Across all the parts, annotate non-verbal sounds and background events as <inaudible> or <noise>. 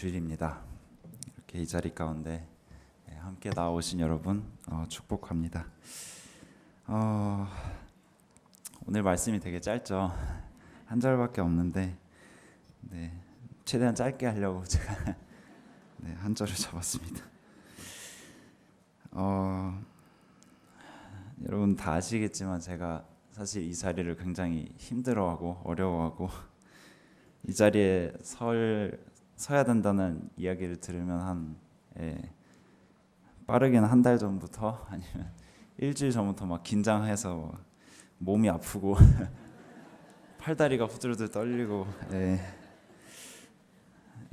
주일입니다. 이렇게 이 자리 가운데 예, 함께 나오신 여러분 어, 축복합니다. 어, 오늘 말씀이 되게 짧죠. 한 절밖에 없는데 네, 최대한 짧게 하려고 제가 <laughs> 네, 한 절을 잡았습니다. 어, 여러분 다 아시겠지만 제가 사실 이 자리를 굉장히 힘들어하고 어려워하고 이 자리에 설 서야 된다는 이야기를 들으면 한 예, 빠르게는 한 달 전부터 <laughs> 아니면 일주일 전부터 막 긴장해서 막 몸이 아프고 <laughs> 팔다리가 후들후들 떨리고 예.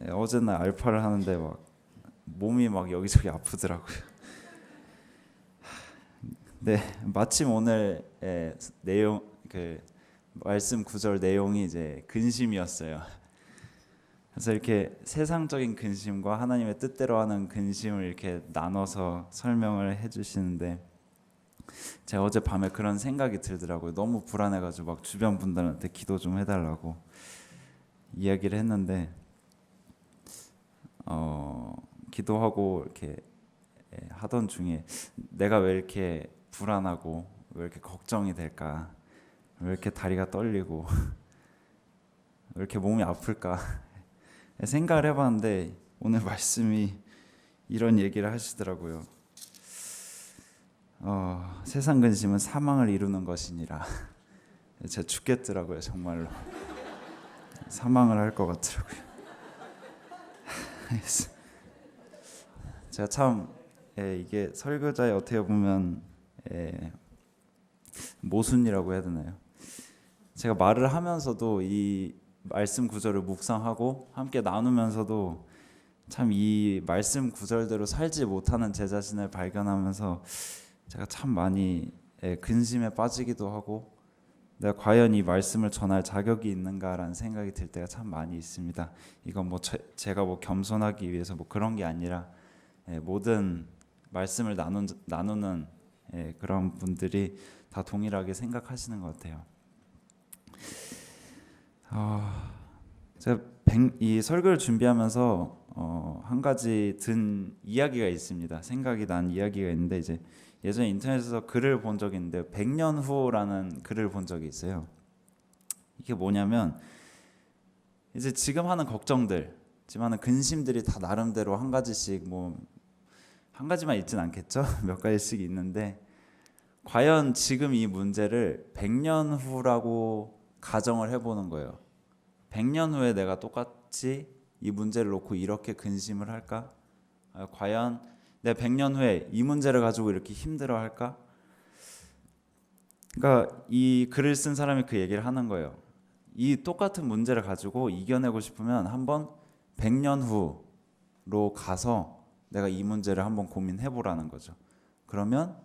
예, 어제는 알파를 하는데 막 몸이 막 여기저기 아프더라고요. <laughs> 네, 마침 오늘 예, 내용 그 말씀 구절 내용이 이제 근심이었어요. 그래서 이렇게 세상적인 근심과 하나님의 뜻대로 하는 근심을 이렇게 나눠서 설명을 해주시는데 제가 어제 밤에 그런 생각이 들더라고요. 너무 불안해가지고 막 주변 분들한테 기도 좀 해달라고 이야기를 했는데 어, 기도하고 이렇게 예, 하던 중에 내가 왜 이렇게 불안하고 왜 이렇게 걱정이 될까? 왜 이렇게 다리가 떨리고 <laughs> 왜 이렇게 몸이 아플까? 생각을 해봤는데 오늘 <laughs> 말씀이 이런 얘기를 하시더라고요. 어, 세상 근심은 사망을 이루는 것이니라. <laughs> 제가 죽겠더라고요, 정말로. 사망을 할 것 같더라고요. <laughs> 제가 참 예, 이게 설교자의 어떻게 보면 예, 모순이라고 해야 되나요? 제가 말을 하면서도 이 말씀 구절을 묵상하고 함께 나누면서도 참 이 말씀 구절대로 살지 못하는 제 자신을 발견하면서 제가 참 많이 예, 근심에 빠지기도 하고 내가 과연 이 말씀을 전할 자격이 있는가라는 생각이 들 때가 참 많이 있습니다. 이건 뭐 제, 제가 뭐 겸손하기 위해서 뭐 그런 게 아니라 예, 모든 말씀을 나눈, 나누는 예, 그런 분들이 다 동일하게 생각하시는 것 같아요. 어, 제가 백, 이 설교를 준비하면서 어, 한 가지 든 이야기가 있습니다. 생각이 난 이야기가 있는데 이제 예전에 인터넷에서 글을 본 적이 있는데 100년 후라는 글을 본 적이 있어요. 이게 뭐냐면 이제 지금 하는 걱정들, 지금 하는 근심들이 다 나름대로 한 가지씩 뭐 한 가지만 있진 않겠죠. <laughs> 몇 가지씩 있는데 과연 지금 이 문제를 100년 후라고 가정을 해보는 거예요. 100년 후에 내가 똑같이 이 문제를 놓고 이렇게 근심을 할까? 아, 과연 내 100년 후에 이 문제를 가지고 이렇게 힘들어 할까? 그러니까 이 글을 쓴 사람이 그 얘기를 하는 거예요. 이 똑같은 문제를 가지고 이겨내고 싶으면 한번 100년 후로 가서 내가 이 문제를 한번 고민해 보라는 거죠. 그러면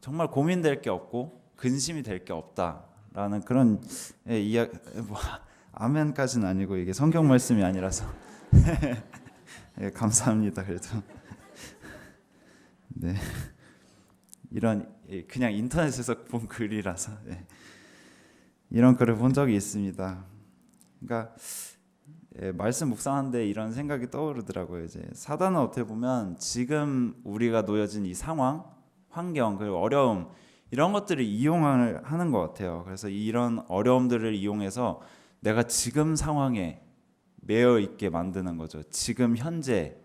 정말 고민될 게 없고 근심이 될 게 없다 라는 그런 예, 이야 뭐 아멘까지는 아니고 이게 성경 말씀이 아니라서 <laughs> 예, 감사합니다 그래도 네 이런 예, 그냥 인터넷에서 본 글이라서 예, 이런 글을 본 적이 있습니다. 그러니까 예, 말씀 묵상하는데 이런 생각이 떠오르더라고요. 이제 사단은 어떻게 보면 지금 우리가 놓여진 이 상황, 환경, 그리고 어려움 이런 것들을 이용을 하는 것 같아요. 그래서 이런 어려움들을 이용해서 내가 지금 상황에 매여 있게 만드는 거죠. 지금 현재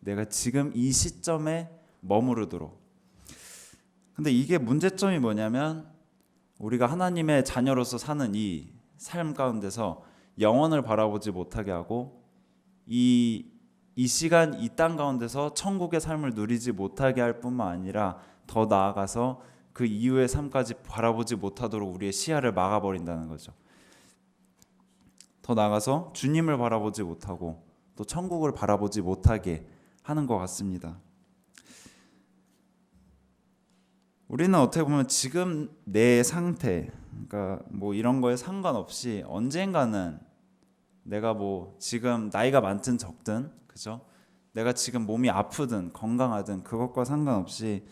내가 지금 이 시점에 머무르도록. 근데 이게 문제점이 뭐냐면 우리가 하나님의 자녀로서 사는 이 삶 가운데서 영원을 바라보지 못하게 하고 이, 이 시간 이 땅 가운데서 천국의 삶을 누리지 못하게 할 뿐만 아니라 더 나아가서 그 이후의 삶까지 바라보지 못하도록 우리의 시야를 막아버린다는 거죠. 더 나아가서 주님을 바라보지 못하고 또 천국을 바라보지 못하게 하는 것 같습니다. 우리는 어떻게 보면 지금 내 상태, 그러니까 뭐 이런 거에 상관없이 언젠가는 내가 뭐 지금 나이가 많든 적든 그죠? 내가 지금 몸이 아프든 건강하든 그것과 상관없이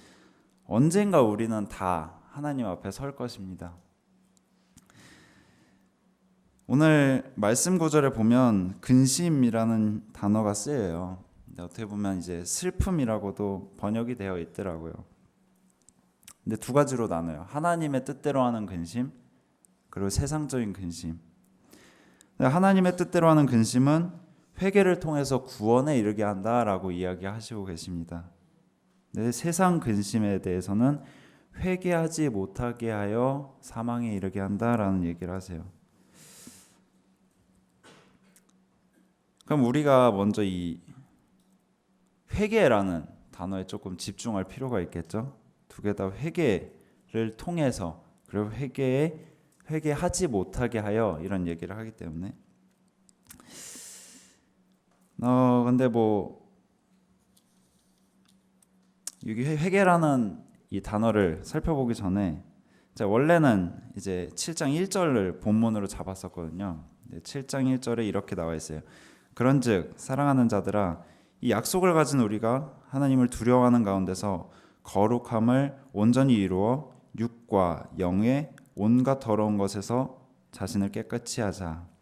언젠가 우리는 다 하나님 앞에 설 것입니다. 오늘 말씀 구절에 보면 근심이라는 단어가 쓰여요. 어떻게 보면 이제 슬픔이라고도 번역이 되어 있더라고요. 근데 두 가지로 나눠요. 하나님의 뜻대로 하는 근심, 그리고 세상적인 근심. 하나님의 뜻대로 하는 근심은 회개를 통해서 구원에 이르게 한다라고 이야기하시고 계십니다. 네, 세상 근심에 대해서는 회개하지 못하게 하여 사망에 이르게 한다라는 얘기를 하세요. 그럼 우리가 먼저 이 회개라는 단어에 조금 집중할 필요가 있겠죠. 두 개 다 회개를 통해서 그리고 회개에 회개하지 못하게 하여 이런 얘기를 하기 때문에 어 근데 뭐 여기 회개라는 이 단어를 살펴보기 전에 자 원래는 이제 7장 1절을 본문으로 잡았었거든요. 7장 1절에 이렇게 나와 있어요. 그런즉 사랑하는 자들아 이 약속을 가진 우리가 하나님을 두려워하는 가운데서 거룩함을 온전히 이루어 육과 영의 온갖 더러운 것에서 자신을 깨끗이 하자.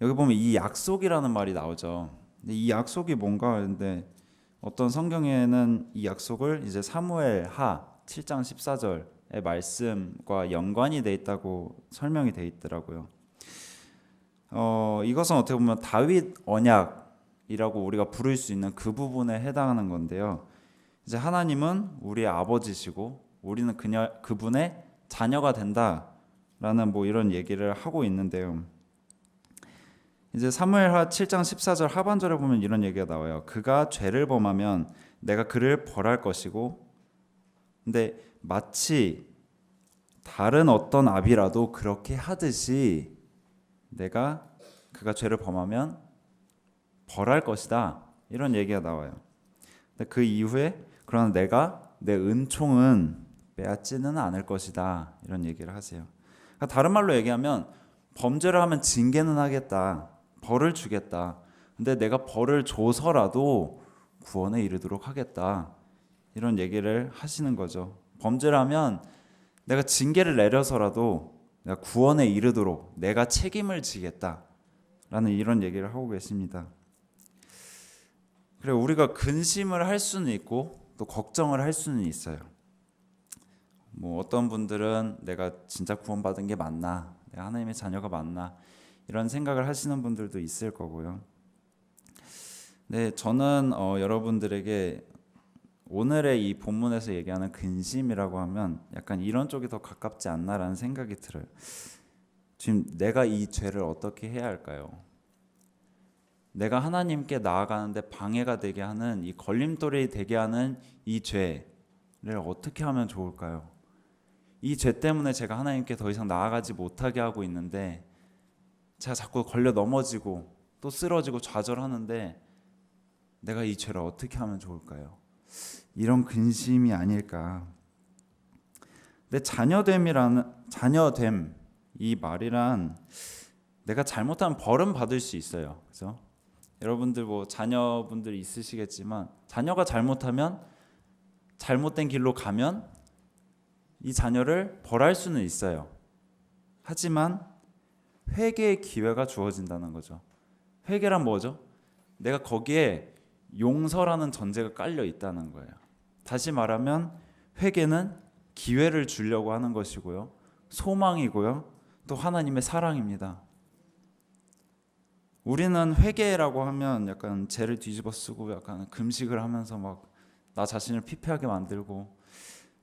여기 보면 이 약속이라는 말이 나오죠. 근데 이 약속이 뭔가 근데 어떤 성경에는 이 약속을 이제 사무엘 하 7장 14절의 말씀과 연관이 돼 있다고 설명이 돼 있더라고요. 어, 이것은 어떻게 보면 다윗 언약이라고 우리가 부를 수 있는 그 부분에 해당하는 건데요. 이제 하나님은 우리의 아버지시고 우리는 그녀 그분의 자녀가 된다라는 뭐 이런 얘기를 하고 있는데요. 이제 사무엘하 7장 14절 하반절에 보면 이런 얘기가 나와요. 그가 죄를 범하면 내가 그를 벌할 것이고 근데 마치 다른 어떤 아비라도 그렇게 하듯이 내가 그가 죄를 범하면 벌할 것이다. 이런 얘기가 나와요. 근데 그 이후에 그러나 내가 내 은총은 빼앗지는 않을 것이다. 이런 얘기를 하세요. 그러니까 다른 말로 얘기하면 범죄를 하면 징계는 하겠다. 벌을 주겠다. 근데 내가 벌을 줘서라도 구원에 이르도록 하겠다. 이런 얘기를 하시는 거죠. 범죄를 하면 내가 징계를 내려서라도 내가 구원에 이르도록 내가 책임을 지겠다. 라는 이런 얘기를 하고 계십니다. 그래 우리가 근심을 할 수는 있고 또 걱정을 할 수는 있어요. 뭐 어떤 분들은 내가 진짜 구원받은 게 맞나? 내가 하나님의 자녀가 맞나? 이런 생각을 하시는 분들도 있을 거고요. 네, 저는 어, 여러분들에게 오늘의 이 본문에서 얘기하는 근심이라고 하면 약간 이런 쪽이 더 가깝지 않나라는 생각이 들어요. 지금 내가 이 죄를 어떻게 해야 할까요? 내가 하나님께 나아가는데 방해가 되게 하는 이 걸림돌이 되게 하는 이 죄를 어떻게 하면 좋을까요? 이 죄 때문에 제가 하나님께 더 이상 나아가지 못하게 하고 있는데 제가 자꾸 걸려 넘어지고 또 쓰러지고 좌절하는데 내가 이 죄를 어떻게 하면 좋을까요? 이런 근심이 아닐까. 근데 자녀됨이라는 자녀됨 이 말이란 내가 잘못하면 벌은 받을 수 있어요. 그죠? 여러분들 뭐 자녀분들 있으시겠지만 자녀가 잘못하면 잘못된 길로 가면 이 자녀를 벌할 수는 있어요. 하지만 회개의 기회가 주어진다는 거죠. 회개란 뭐죠? 내가 거기에 용서라는 전제가 깔려 있다는 거예요. 다시 말하면 회개는 기회를 주려고 하는 것이고요. 소망이고요. 또 하나님의 사랑입니다. 우리는 회개라고 하면 약간 죄를 뒤집어 쓰고 약간 금식을 하면서 막 나 자신을 피폐하게 만들고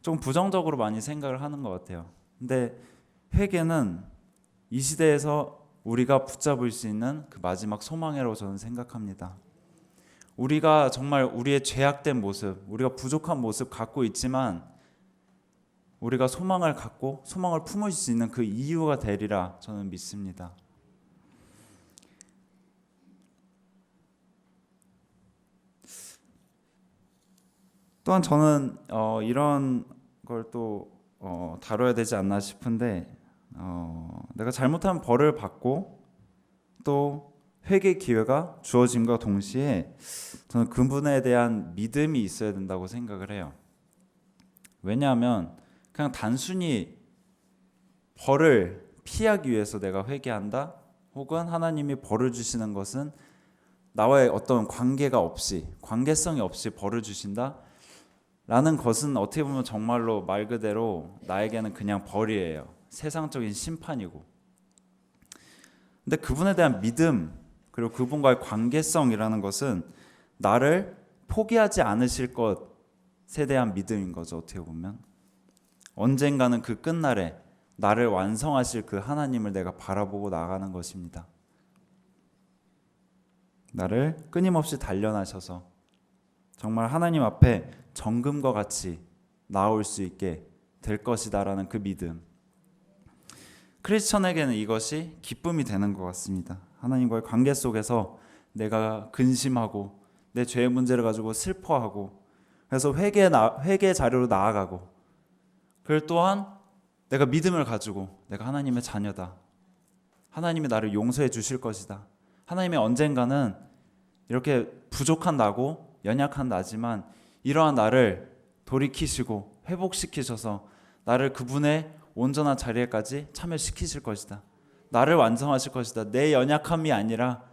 좀 부정적으로 많이 생각을 하는 것 같아요. 근데 회개는 이 시대에서 우리가 붙잡을 수 있는 그 마지막 소망이라고 저는 생각합니다. 우리가 정말 우리의 죄악된 모습, 우리가 부족한 모습 갖고 있지만 우리가 소망을 갖고 소망을 품을 수 있는 그 이유가 되리라 저는 믿습니다. 또한 저는 어, 이런 걸또 어, 다뤄야 되지 않나 싶은데 어, 내가 잘못하면 벌을 받고 또 회개 기회가 주어짐과 동시에 저는 그분에 대한 믿음이 있어야 된다고 생각을 해요. 왜냐하면 그냥 단순히 벌을 피하기 위해서 내가 회개한다. 혹은 하나님이 벌을 주시는 것은 나와의 어떤 관계가 없이 관계성이 없이 벌을 주신다. 라는 것은 어떻게 보면 정말로 말 그대로 나에게는 그냥 벌이에요. 세상적인 심판이고. 근데 그분에 대한 믿음 그리고 그분과의 관계성이라는 것은 나를 포기하지 않으실 것에 대한 믿음인 거죠. 어떻게 보면 언젠가는 그 끝날에 나를 완성하실 그 하나님을 내가 바라보고 나가는 것입니다. 나를 끊임없이 단련하셔서 정말 하나님 앞에 정금과 같이 나올 수 있게 될 것이다라는 그 믿음. 크리스천에게는 이것이 기쁨이 되는 것 같습니다. 하나님과의 관계 속에서 내가 근심하고 내 죄의 문제를 가지고 슬퍼하고 그래서 회개 나, 회개 자료로 나아가고 그걸 또한 내가 믿음을 가지고 내가 하나님의 자녀다. 하나님이 나를 용서해 주실 것이다. 하나님이 언젠가는 이렇게 부족한 나고 연약한 나지만 이러한 나를 돌이키시고 회복시키셔서 나를 그분의 온전한 자리에까지 참여시키실 것이다. 나를 완성하실 것이다. 내 연약함이 아니라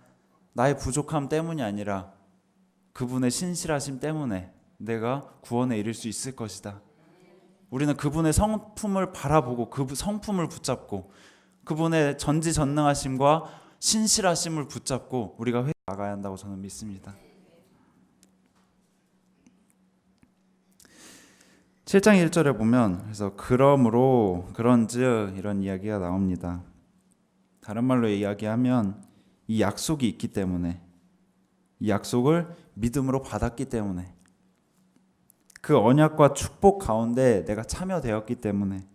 나의 부족함 때문이 아니라 그분의 신실하심 때문에 내가 구원에 이를 수 있을 것이다. 우리는 그분의 성품을 바라보고 그 성품을 붙잡고 그분의 전지전능하심과 신실하심을 붙잡고 우리가 회 나가야 한다고 저는 믿습니다. 7장 1절에 보면 그래서 그러므로 그런즉 이런 이야기가 나옵니다. 다른 말로 이야기하면 이 약속이 있기 때문에 이 약속을 믿음으로 받았기 때문에 그 언약과 축복 가운데 내가 참여되었기 때문에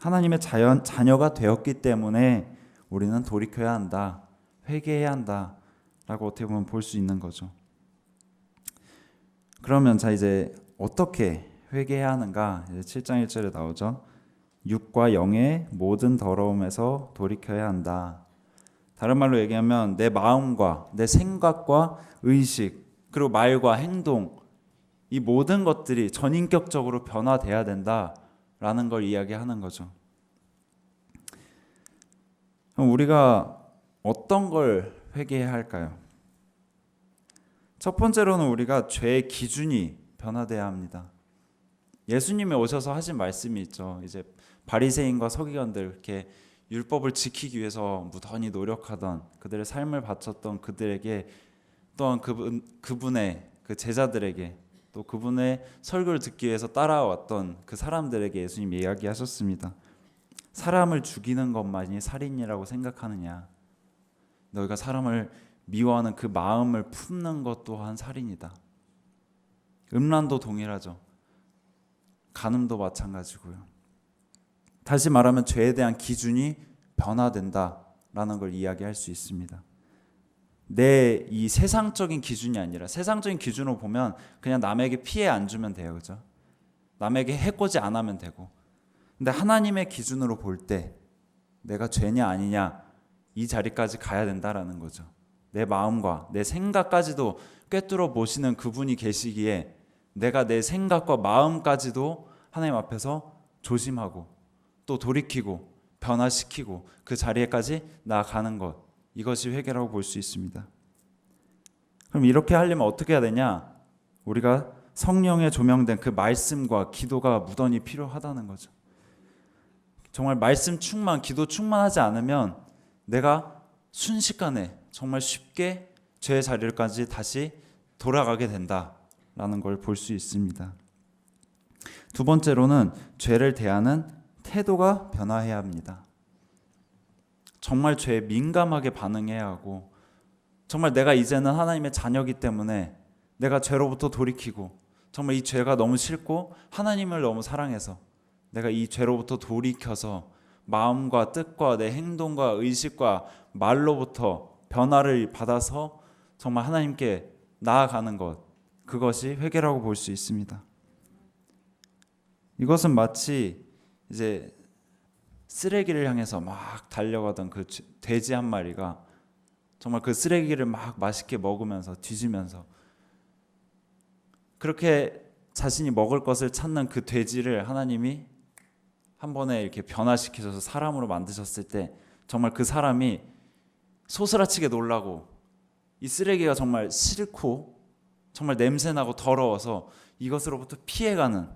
하나님의 자연, 자녀가 되었기 때문에 우리는 돌이켜야 한다. 회개해야 한다. 라고 어떻게 보면 볼 수 있는 거죠. 그러면 자 이제 어떻게 회개해야 하는가? 이제 7장 1절에 나오죠. 육과 영의 모든 더러움에서 돌이켜야 한다. 다른 말로 얘기하면 내 마음과 내 생각과 의식 그리고 말과 행동 이 모든 것들이 전인격적으로 변화돼야 된다라는 걸 이야기하는 거죠. 우리가 어떤 걸 회개해야 할까요? 첫 번째로는 우리가 죄의 기준이 변화돼야 합니다. 예수님이 오셔서 하신 말씀이 있죠. 이제 바리새인과 서기관들 이렇게 율법을 지키기 위해서 무던히 노력하던 그들의 삶을 바쳤던 그들에게 또한 그분 그분의 그 제자들에게 또 그분의 설교를 듣기 위해서 따라왔던 그 사람들에게 예수님 이야기하셨습니다. 사람을 죽이는 것만이 살인이라고 생각하느냐? 너희가 사람을 미워하는 그 마음을 품는 것 또한 살인이다. 음란도 동일하죠. 간음도 마찬가지고요. 다시 말하면 죄에 대한 기준이 변화된다라는 걸 이야기할 수 있습니다. 내 이 세상적인 기준이 아니라 세상적인 기준으로 보면 그냥 남에게 피해 안 주면 돼요. 그죠? 남에게 해코지 안 하면 되고. 근데 하나님의 기준으로 볼 때 내가 죄냐 아니냐 이 자리까지 가야 된다라는 거죠. 내 마음과 내 생각까지도 꿰뚫어 보시는 그분이 계시기에 내가 내 생각과 마음까지도 하나님 앞에서 조심하고 또 돌이키고 변화시키고 그 자리에까지 나아가는 것 이것이 회개라고 볼 수 있습니다. 그럼 이렇게 하려면 어떻게 해야 되냐? 우리가 성령에 조명된 그 말씀과 기도가 무던히 필요하다는 거죠. 정말 말씀 충만, 기도 충만하지 않으면 내가 순식간에 정말 쉽게 죄의 자리까지 다시 돌아가게 된다 라는 걸 볼 수 있습니다. 두 번째로는 죄를 대하는 태도가 변화해야 합니다. 정말 죄에 민감하게 반응해야 하고 정말 내가 이제는 하나님의 자녀이기 때문에 내가 죄로부터 돌이키고 정말 이 죄가 너무 싫고 하나님을 너무 사랑해서 내가 이 죄로부터 돌이켜서 마음과 뜻과 내 행동과 의식과 말로부터 변화를 받아서 정말 하나님께 나아가는 것 그것이 회개라고 볼 수 있습니다. 이것은 마치 이제 쓰레기를 향해서 막 달려가던 그 돼지 한 마리가 정말 그 쓰레기를 막 맛있게 먹으면서 뒤지면서 그렇게 자신이 먹을 것을 찾는 그 돼지를 하나님이 한 번에 이렇게 변화시키셔서 사람으로 만드셨을 때 정말 그 사람이 소스라치게 놀라고 이 쓰레기가 정말 싫고 정말 냄새나고 더러워서 이것으로부터 피해가는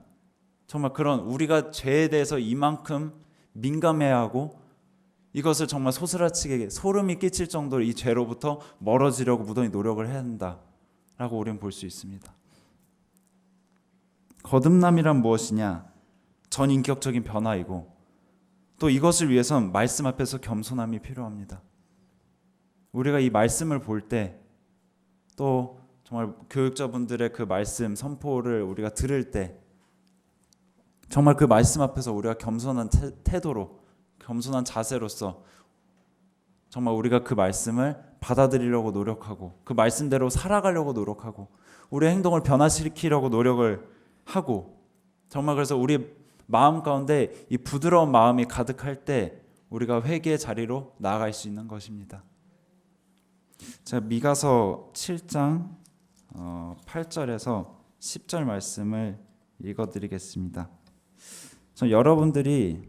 정말 그런 우리가 죄에 대해서 이만큼 민감해야 하고 이것을 정말 소스라치게 소름이 끼칠 정도로 이 죄로부터 멀어지려고 무던히 노력을 해야 한다라고 우리는 볼 수 있습니다. 거듭남이란 무엇이냐? 전인격적인 변화이고 또 이것을 위해선 말씀 앞에서 겸손함이 필요합니다. 우리가 이 말씀을 볼 때 또 정말 교육자분들의 그 말씀 선포를 우리가 들을 때 정말 그 말씀 앞에서 우리가 겸손한 태, 태도로 겸손한 자세로서 정말 우리가 그 말씀을 받아들이려고 노력하고 그 말씀대로 살아가려고 노력하고 우리의 행동을 변화시키려고 노력을 하고 정말 그래서 우리 마음 가운데 이 부드러운 마음이 가득할 때 우리가 회개의 자리로 나아갈 수 있는 것입니다. 자 미가서 7장 어, 8절에서 10절 말씀을 읽어드리겠습니다. 저 여러분들이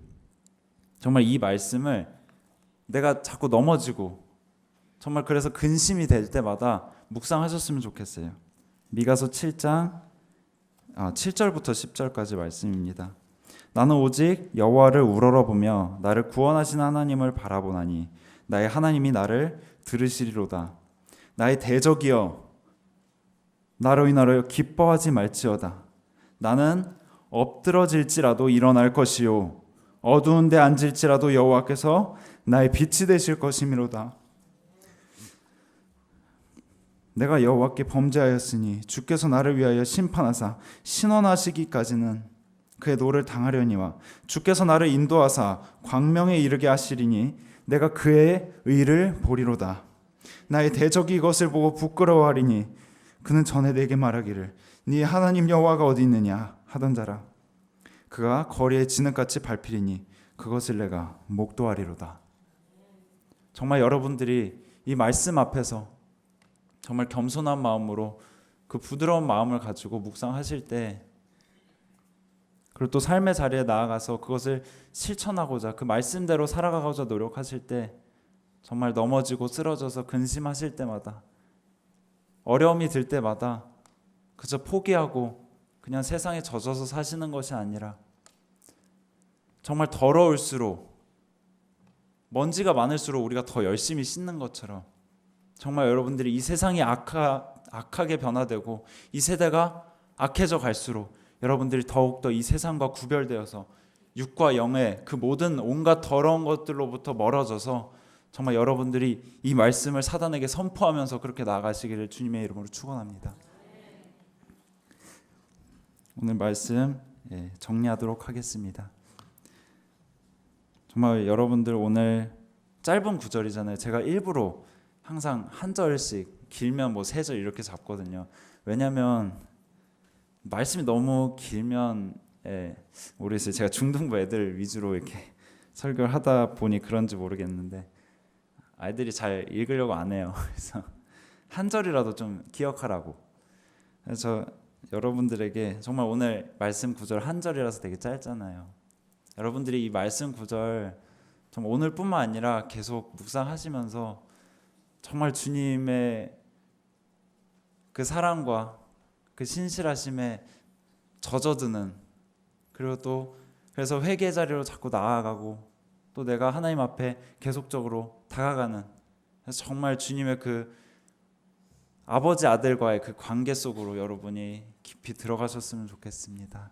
정말 이 말씀을 내가 자꾸 넘어지고 정말 그래서 근심이 될 때마다 묵상하셨으면 좋겠어요. 미가서 7장 아, 7절부터 10절까지 말씀입니다. 나는 오직 여호와를 우러러 보며 나를 구원하신 하나님을 바라보나니 나의 하나님이 나를 들으시리로다. 나의 대적이여 나로 인하여 기뻐하지 말지어다. 나는 엎드러질지라도 일어날 것이요 어두운데 앉을지라도 여호와께서 나의 빛이 되실 것이미로다. 내가 여호와께 범죄하였으니 주께서 나를 위하여 심판하사 신원하시기까지는 그의 노를 당하려니와 주께서 나를 인도하사 광명에 이르게 하시리니 내가 그의 의를 보리로다. 나의 대적이 이것을 보고 부끄러워하리니 그는 전에 내게 말하기를 네 하나님 여호와가 어디 있느냐 하던 자라. 그가 거리에 진흙같이 밟히리니 그것을 내가 목도하리로다. 정말 여러분들이 이 말씀 앞에서 정말 겸손한 마음으로 그 부드러운 마음을 가지고 묵상하실 때 그리고 또 삶의 자리에 나아가서 그것을 실천하고자 그 말씀대로 살아가고자 노력하실 때 정말 넘어지고 쓰러져서 근심하실 때마다 어려움이 들 때마다 그저 포기하고 그냥 세상에 젖어서 사시는 것이 아니라 정말 더러울수록 먼지가 많을수록 우리가 더 열심히 씻는 것처럼 정말 여러분들이 이 세상이 악하, 악하게 변화되고 이 세대가 악해져 갈수록 여러분들이 더욱더 이 세상과 구별되어서 육과 영의 그 모든 온갖 더러운 것들로부터 멀어져서 정말 여러분들이 이 말씀을 사단에게 선포하면서 그렇게 나아가시기를 주님의 이름으로 축원합니다. 오늘 말씀 예, 정리하도록 하겠습니다. 정말 여러분들 오늘 짧은 구절이잖아요. 제가 일부러 항상 한 절씩 길면 뭐 세 절 이렇게 잡거든요. 왜냐하면 말씀이 너무 길면 예, 모르겠어요. 제가 중등부 애들 위주로 이렇게 <laughs> 설교를 하다 보니 그런지 모르겠는데 아이들이 잘 읽으려고 안 해요. <laughs> 그래서 한 절이라도 좀 기억하라고. 그래서 여러분들에게 정말 오늘 말씀 구절 한 절이라서 되게 짧잖아요. 여러분들이 이 말씀 구절 정말 오늘뿐만 아니라 계속 묵상하시면서 정말 주님의 그 사랑과 그 신실하심에 젖어드는 그리고 또 그래서 회개 자리로 자꾸 나아가고 또 내가 하나님 앞에 계속적으로 다가가는 정말 주님의 그 아버지 아들과의 그 관계 속으로 여러분이 깊이 들어가셨으면 좋겠습니다.